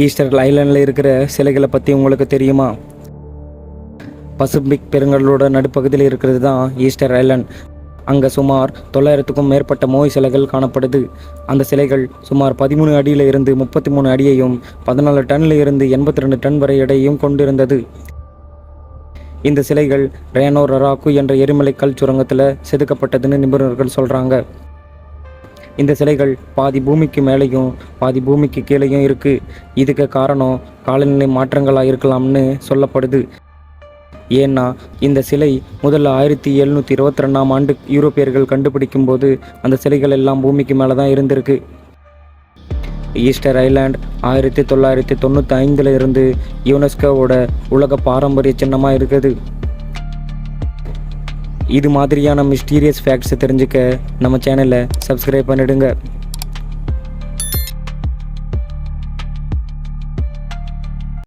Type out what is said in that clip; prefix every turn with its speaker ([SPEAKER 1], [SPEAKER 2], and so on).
[SPEAKER 1] Easter ஐலாண்டில் இருக்கிற சிலைகளை பற்றி உங்களுக்கு தெரியுமா? பசிபிக் பெருங்கடலோட நடுப்பகுதியில் இருக்கிறது தான் ஈஸ்டர் ஐலாண்ட். அங்கே சுமார் தொள்ளாயிரத்துக்கும் மேற்பட்ட மோய் சிலைகள் காணப்படுது. அந்த சிலைகள் சுமார் பதிமூணு அடியில் இருந்து முப்பத்தி மூணு அடியையும் பதினாலு டன்னில் இருந்து எண்பத்தி ரெண்டு டன் வரை எடையும் கொண்டிருந்தது. இந்த சிலைகள் ரேனோ ரராக்கு என்ற எரிமலை கல் சுரங்கத்தில் செதுக்கப்பட்டதுன்னு நிபுணர்கள் சொல்கிறாங்க இந்த சிலைகள் பாதி பூமிக்கு மேலேயும் பாதி பூமிக்கு கீழேயும் இருக்குது இதுக்கு காரணம் காலநிலை மாற்றங்களாக இருக்கலாம்னு சொல்லப்படுது. ஏன்னா இந்த சிலை முதல்ல ஆயிரத்தி எழுநூற்றி இருபத்தி ரெண்டாம் ஆண்டு யூரோப்பியர்கள் கண்டுபிடிக்கும் போது அந்த சிலைகள் எல்லாம் பூமிக்கு மேலே தான் இருந்திருக்கு. ஈஸ்டர் ஐலாண்ட் ஆயிரத்தி தொள்ளாயிரத்தி தொண்ணூற்றி ஐந்தில் இருந்து யுனெஸ்கோவோட உலக பாரம்பரிய சின்னமாக இருக்குது இது மாதிரியான மிஸ்டீரியஸ் ஃபேக்ட்ஸை தெரிஞ்சுக்க நம்ம சேனலை சப்ஸ்கிரைப் பண்ணிடுங்க.